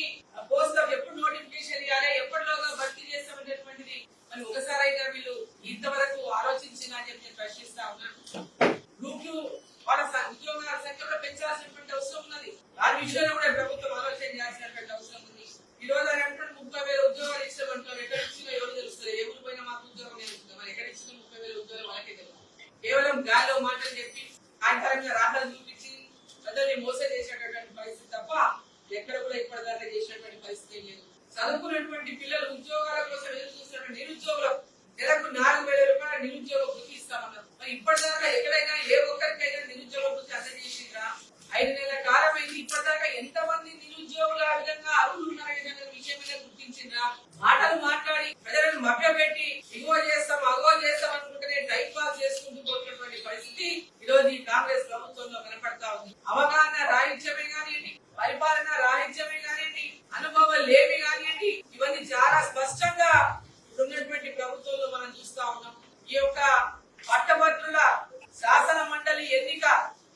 ఎన్ని ఎన్ని ఎప్పుడు నోటిఫికేషన్ ఇవ్వాలి? ఎప్పటిలోగా భర్తీ చేస్తామనేటువంటిది? మరి ఒకసారి వీళ్ళు ఇంతవరకు ఆలోచించిన అని చెప్పి ప్రశ్నిస్తా ఉన్నాను. వాళ్ళ ఉద్యోగాల సంఖ్యలో పెంచాల్సినటువంటి అవసరం ఉన్నది. దాని విషయంలో కూడా ప్రభుత్వం ఆలోచన చేయాల్సినటువంటి అవసరం ఉంది. ఈ రోజు ఆయన అంటున్నాడు ముప్పై వేల ఉద్యోగాలు ఇస్తామంటారు ఎక్కడ ఇచ్చినా ఎవరు తెలుస్తుంది ఏ ఊరు పోయినా మాకు ఉద్యోగం నేర్చుకుంటాం మరి ఎక్కడ ఇచ్చిన ముప్పై వేల ఉద్యోగాలు వాళ్ళకే కేవలం గాలిలో మాటలు చెప్పి ఆయన పరంగా రాతలు చూపించి ప్రజల్ని మోసం చేసేటటువంటి పరిస్థితి తప్ప ఎక్కడ కూడా ఇప్పటిదాకా చేసినటువంటి పరిస్థితి ఏం లేదు చదువుకున్నటువంటి పిల్లలు ఉద్యోగాల కోసం ఎదురు చూస్తున్నటువంటి నిరుద్యోగులు నెలకు నాలుగు వేల రూపాయల నిరుద్యోగ వృత్తి ఇస్తామన్నారు. మరి ఇప్పటిదాకా ఎక్కడైనా ఏ ఒక్కరికైనా నిరుద్యోగ వృత్తి అందజేసిందా ఐదు నెలల కాలం అయింది ఇప్పటిదాకా ఎంత మంది నిరుద్యోగులు ఆ విధంగా అర్హులు ఉన్నారనే విషయం మీద గుర్తించిండ్రా? మాటలు మాట్లాడి ప్రజలను మభ్యపెట్టి ఎగువ చేసి ఈ యొక్క పట్టభద్రుల శాసన మండలి ఎన్నిక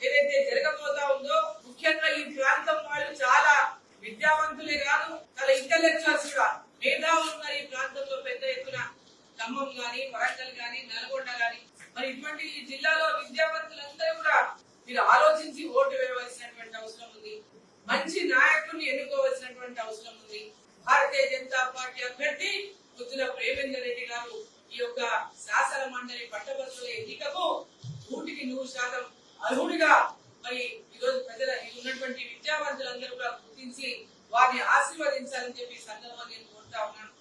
ఏదైతే జరగబోతా ఉందో ముఖ్యంగా ఈ ప్రాంతం వాళ్ళు చాలా విద్యావంతులే కాదు చాలా ఇంటలెక్చువల్స్ కూడా. మేధావులు ఉన్నారు ఈ ప్రాంతంలో పెద్ద ఎత్తున. ఖమ్మం గాని వరంగల్ గాని నల్గొండ గాని. మరి ఇటువంటి ఈ జిల్లాలో విద్యావంతులందరూ కూడా మీరు ఆలోచించి ఓటు వేయవలసినటువంటి అవసరం ఉంది. మంచి నాయకుడిని ఎన్నుకోవాల్సినటువంటి అవసరం ఉంది. భారతీయ జనతా పార్టీ అభ్యర్థి ముద్దుల ప్రేమేందర్ రెడ్డి గారు ఈ యొక్క శాసన మండలి పట్టభద్రుల ఎన్నికకు నూటికి నూరు శాతం అర్హుడిగా మరి ఈరోజు ప్రజల ఉన్నటువంటి విద్యావంతులందరూ కూడా గుర్తించి వారిని ఆశీర్వదించాలని చెప్పి సందర్భంగా నేను కోరుతా ఉన్నాను.